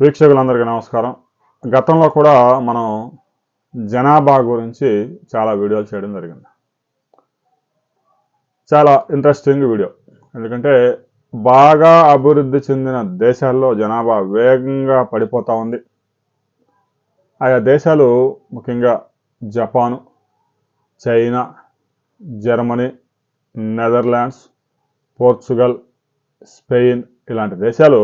వీక్షకులందరికీ నమస్కారం. గతంలో కూడా మనం జనాభా గురించి చాలా వీడియోలు చేయడం జరిగింది. చాలా ఇంట్రెస్టింగ్ వీడియో ఎందుకంటే బాగా అభివృద్ధి చెందిన దేశాల్లో జనాభా వేగంగా పడిపోతూ ఉంది. ఆయా దేశాలు ముఖ్యంగా Japan China Germany Netherlands Portugal Spain ఇలాంటి దేశాలు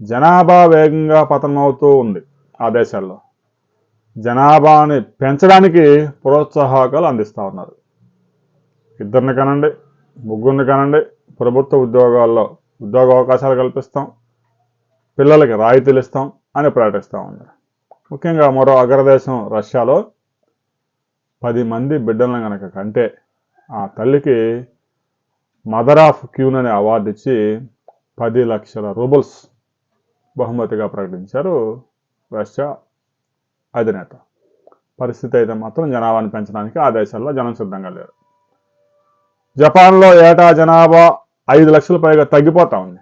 జనాభా వేగంగా పతనమవుతూ ఉంది ఆ దేశాల్లో. జనాభాని పెంచడానికి ప్రోత్సాహకాలు అందిస్తూ ఉన్నారు. ఇద్దరిని కనండి ముగ్గురిని కనండి ప్రభుత్వ ఉద్యోగాల్లో ఉద్యోగ అవకాశాలు కల్పిస్తాం పిల్లలకి రాయితీలు ఇస్తాం అని ప్రకటిస్తూ ఉన్నారు. ముఖ్యంగా మరో అగ్రదేశం రష్యాలో పది మంది బిడ్డలను కనుక కంటే ఆ తల్లికి మదర్ ఆఫ్ క్యూన్ అనే అవార్డు ఇచ్చి పది లక్షల రూబల్స్ బహుమతిగా ప్రకటించారు రష్యా అధినేత. పరిస్థితి అయితే మాత్రం జనాభాని పెంచడానికి ఆ దేశాల్లో జనం సిద్ధంగా లేరు. జపాన్లో ఏటా జనాభా ఐదు లక్షల పైగా తగ్గిపోతా ఉంది.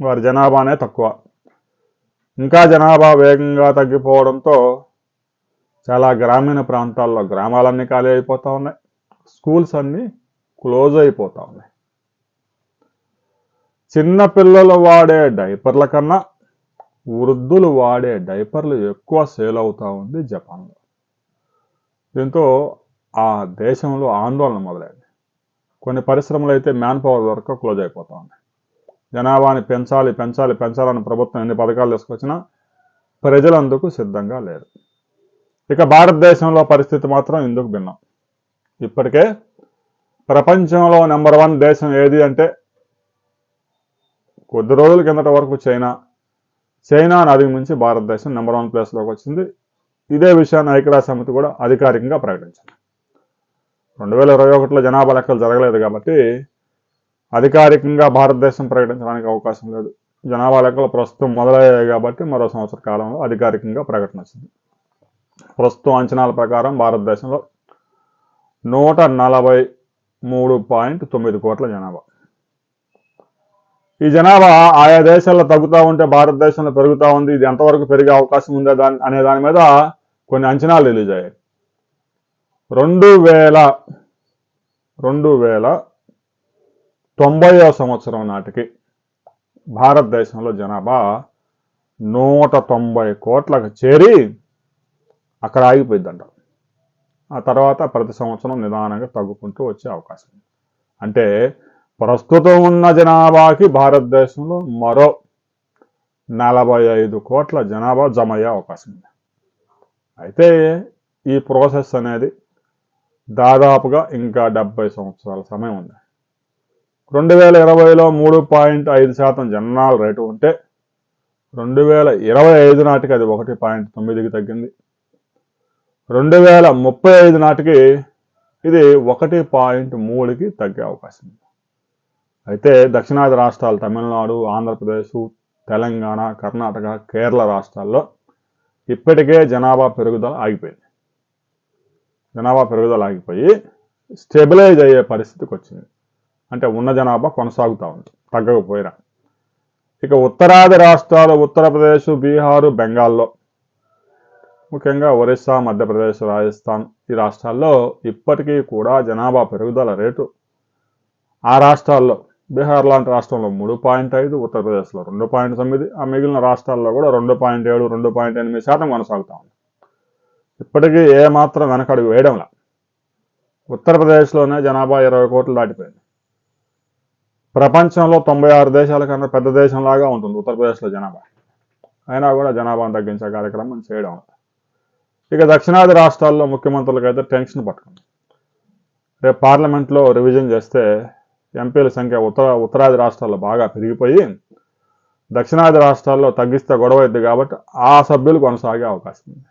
వారి జనాభానే తక్కువ. ఇంకా జనాభా వేగంగా తగ్గిపోవడంతో చాలా గ్రామీణ ప్రాంతాల్లో గ్రామాలన్నీ ఖాళీ అయిపోతూ ఉన్నాయి. స్కూల్స్ అన్నీ క్లోజ్ అయిపోతూ ఉన్నాయి. చిన్న పిల్లలు వాడే డైపర్ల కన్నా వృద్ధులు వాడే డైపర్లు ఎక్కువ సేల్ అవుతూ ఉంది జపాన్లో. దీంతో ఆ దేశంలో ఆందోళన మొదలైంది. కొన్ని పరిశ్రమలు అయితే మ్యాన్ పవర్ వరకు క్లోజ్ అయిపోతూ ఉన్నాయి. జనాభాని పెంచాలి పెంచాలి పెంచాలని ప్రభుత్వం ఎన్ని పథకాలు తీసుకొచ్చినా ప్రజలందుకు సిద్ధంగా లేరు. ఇక భారతదేశంలో పరిస్థితి మాత్రం ఇందుకు భిన్నం. ఇప్పటికే ప్రపంచంలో నెంబర్ వన్ దేశం ఏది అంటే కొద్ది రోజుల కిందట వరకు చైనా చైనాను అధిగమించి భారతదేశం నెంబర్ వన్ ప్లేస్లోకి వచ్చింది. ఇదే విషయాన్ని ఐక్యరాజ్య సమితి కూడా అధికారికంగా ప్రకటించింది. రెండు వేల ఇరవై ఒకటిలో జనాభా లెక్కలు జరగలేదు కాబట్టి అధికారికంగా భారతదేశం ప్రకటించడానికి అవకాశం లేదు. జనాభా లెక్కలు ప్రస్తుతం మొదలయ్యాయి కాబట్టి మరో సంవత్సర కాలంలో అధికారికంగా ప్రకటన వచ్చింది. ప్రస్తుతం అంచనాల ప్రకారం భారతదేశంలో నూట నలభై మూడు పాయింట్ తొమ్మిది కోట్ల జనాభా. ఈ జనాభా ఆయా దేశాల్లో తగ్గుతూ ఉంటే భారతదేశంలో పెరుగుతూ ఉంది. ఇది ఎంతవరకు పెరిగే అవకాశం ఉందా దాని అనే దాని మీద కొన్ని అంచనాలు రిలీజ్ అయ్యాయి. రెండు వేల రెండు వేల తొంభైవ సంవత్సరం నాటికి భారతదేశంలో జనాభా నూట తొంభై కోట్లకు చేరి అక్కడ ఆగిపోయిందంట ఆ తర్వాత ప్రతి సంవత్సరం నిదానంగా తగ్గుకుంటూ వచ్చే అవకాశం. అంటే ప్రస్తుతం ఉన్న జనాభాకి భారతదేశంలో మరో నలభై ఐదు కోట్ల జనాభా జమ అయ్యే అవకాశం ఉంది. అయితే ఈ ప్రాసెస్ అనేది దాదాపుగా ఇంకా డెబ్బై సంవత్సరాల సమయం ఉంది. రెండు వేల ఇరవైలో మూడు పాయింట్ ఐదు శాతం జనాల రేటు ఉంటే రెండు వేల ఇరవై ఐదు నాటికి అది ఒకటి పాయింట్ తొమ్మిదికి తగ్గింది. రెండు వేల ముప్పై ఐదు నాటికి ఇది ఒకటి పాయింట్ మూడుకి తగ్గే అవకాశం ఉంది. అయితే దక్షిణాది రాష్ట్రాలు తమిళనాడు ఆంధ్రప్రదేశ్ తెలంగాణ కర్ణాటక కేరళ రాష్ట్రాల్లో ఇప్పటికే జనాభా పెరుగుదల ఆగిపోయింది. జనాభా పెరుగుదల ఆగిపోయి స్టెబిలైజ్ అయ్యే పరిస్థితికి వచ్చింది. అంటే ఉన్న జనాభా కొనసాగుతూ ఉంది తగ్గకపోయినా. ఇక ఉత్తరాది రాష్ట్రాలు ఉత్తరప్రదేశ్ బీహారు బెంగాల్లో ముఖ్యంగా ఒరిస్సా మధ్యప్రదేశ్ రాజస్థాన్ ఈ రాష్ట్రాల్లో ఇప్పటికీ కూడా జనాభా పెరుగుదల రేటు ఆ రాష్ట్రాల్లో బీహార్ లాంటి రాష్ట్రంలో మూడు పాయింట్ ఐదు ఉత్తరప్రదేశ్లో రెండు పాయింట్ తొమ్మిది ఆ మిగిలిన రాష్ట్రాల్లో కూడా రెండు పాయింట్ ఏడు రెండు పాయింట్ ఎనిమిది శాతం కొనసాగుతూ ఉంది. ఇప్పటికీ ఏమాత్రం వెనకడుగు వేయడంలా ఉత్తరప్రదేశ్లోనే జనాభా ఇరవై కోట్లు దాటిపోయింది. ప్రపంచంలో తొంభై ఆరు దేశాల కన్నా పెద్ద దేశంలాగా ఉంటుంది ఉత్తరప్రదేశ్లో జనాభా. అయినా కూడా జనాభాను తగ్గించే కార్యక్రమం చేయడం ఇక దక్షిణాది రాష్ట్రాల్లో ముఖ్యమంత్రులకైతే టెన్షన్ పట్టుకుంది. రేపు పార్లమెంట్లో రివిజన్ చేస్తే ఎంపీల సంఖ్య ఉత్తర ఉత్తరాది రాష్ట్రాల్లో బాగా పెరిగిపోయి దక్షిణాది రాష్ట్రాల్లో తగ్గిస్తే గొడవ అయింది కాబట్టి ఆ సభ్యులు కొనసాగే అవకాశం ఉంది.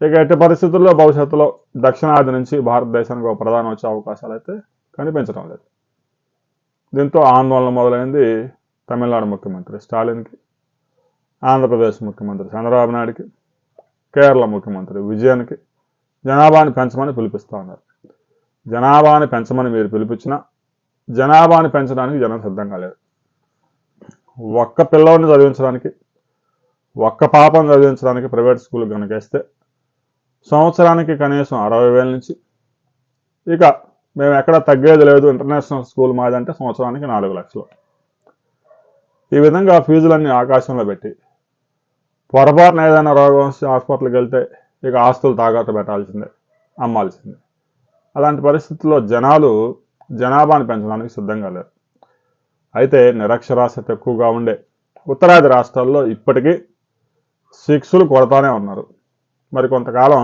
ఇక ఎట్టి పరిస్థితుల్లో భవిష్యత్తులో దక్షిణాది నుంచి భారతదేశానికి ఒక ప్రధాన వచ్చే అవకాశాలు అయితే కనిపించడం లేదు. దీంతో ఆందోళన మొదలైంది తమిళనాడు ముఖ్యమంత్రి స్టాలిన్కి ఆంధ్రప్రదేశ్ ముఖ్యమంత్రి చంద్రబాబు నాయుడుకి కేరళ ముఖ్యమంత్రి విజయన్కి జనాభాని పెంచమని పిలిపిస్తూ ఉన్నారు. జనాభాని పెంచమని మీరు పిలిపించిన జనాభాని పెంచడానికి జనం సిద్ధంగా కాలేదు. ఒక్క పిల్లవాడిని చదివించడానికి ఒక్క పాపం చదివించడానికి ప్రైవేట్ స్కూల్ కనుకేస్తే సంవత్సరానికి కనీసం అరవై వేల నుంచి ఇక మేము ఎక్కడ తగ్గేది లేదు. ఇంటర్నేషనల్ స్కూల్ మాదంటే సంవత్సరానికి నాలుగు లక్షలు. ఈ విధంగా ఫీజులన్నీ ఆకాశంలో పెట్టి పొరపాటున ఏదైనా రోగం వస్తే హాస్పిటల్కి వెళ్తే ఇక ఆస్తులు తాకట్టు పెట్టాల్సిందే అమ్మాల్సిందే. అలాంటి పరిస్థితుల్లో జనాలు జనాభాను పెంచడానికి సిద్ధంగా లేరు. అయితే నిరక్షరాస్యత ఎక్కువగా ఉండే ఉత్తరాది రాష్ట్రాల్లో ఇప్పటికీ శిక్షలు కొడతానే ఉన్నారు. మరి కొంతకాలం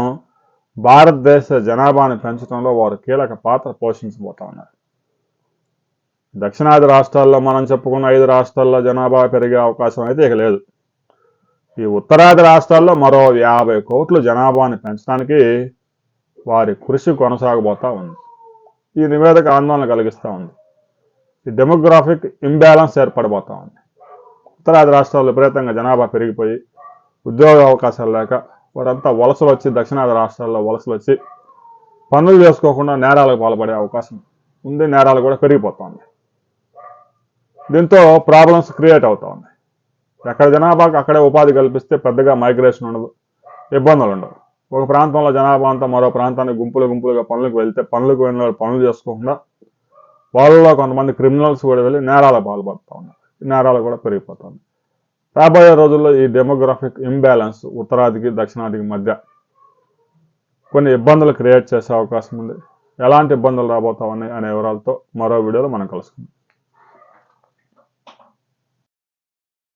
భారతదేశ జనాభాను పెంచడంలో వారు కీలక పాత్ర పోషించబోతా ఉన్నారు. దక్షిణాది రాష్ట్రాల్లో మనం చెప్పుకున్న ఐదు రాష్ట్రాల్లో జనాభా పెరిగే అవకాశం అయితే ఇక లేదు. ఈ ఉత్తరాది రాష్ట్రాల్లో మరో యాభై కోట్ల జనాభాని పెంచడానికి వారి కృషి కొనసాగబోతా ఉంది. ఈ నివేదిక ఆందోళన కలిగిస్తూ ఉంది. ఈ డెమోగ్రాఫిక్ ఇంబ్యాలెన్స్ ఏర్పడబోతా ఉంది. ఉత్తరాది రాష్ట్రాల్లో విపరీతంగా జనాభా పెరిగిపోయి ఉద్యోగ అవకాశాలు లేక వారంతా వలసలు వచ్చి దక్షిణాది రాష్ట్రాల్లో వలసలు వచ్చి పనులు చేసుకోకుండా నేరాలకు పాల్పడే అవకాశం ఉంది నేరాలు కూడా పెరిగిపోతుంది దీంతో ప్రాబ్లమ్స్ క్రియేట్ అవుతూ ఉన్నాయి ఎక్కడ జనాభాకు అక్కడే ఉపాధి కల్పిస్తే పెద్దగా మైగ్రేషన్ ఉండదు ఇబ్బందులు ఉండవు. ఒక ప్రాంతంలో జనాభా అంతా మరో ప్రాంతానికి గుంపులు గుంపులుగా పనులకు వెళ్తే పనులకు వెళ్ళిన వాళ్ళు పనులు చేసుకోకుండా వాళ్ళలో కొంతమంది క్రిమినల్స్ కూడా వెళ్ళి నేరాలకు పాల్పడుతూ ఉన్నారు. నేరాలు కూడా పెరిగిపోతుంది రాబోయే రోజుల్లో ఈ డెమోగ్రాఫిక్ ఇంబ్యాలెన్స్ ఉత్తరాదికి దక్షిణాదికి మధ్య కొన్ని ఇబ్బందులు క్రియేట్ చేసే అవకాశం ఉంది. ఎలాంటి ఇబ్బందులు రాబోతా ఉన్నాయి అనే వివరాలతో మరో వీడియోలో మనం కలుసుకుందాం.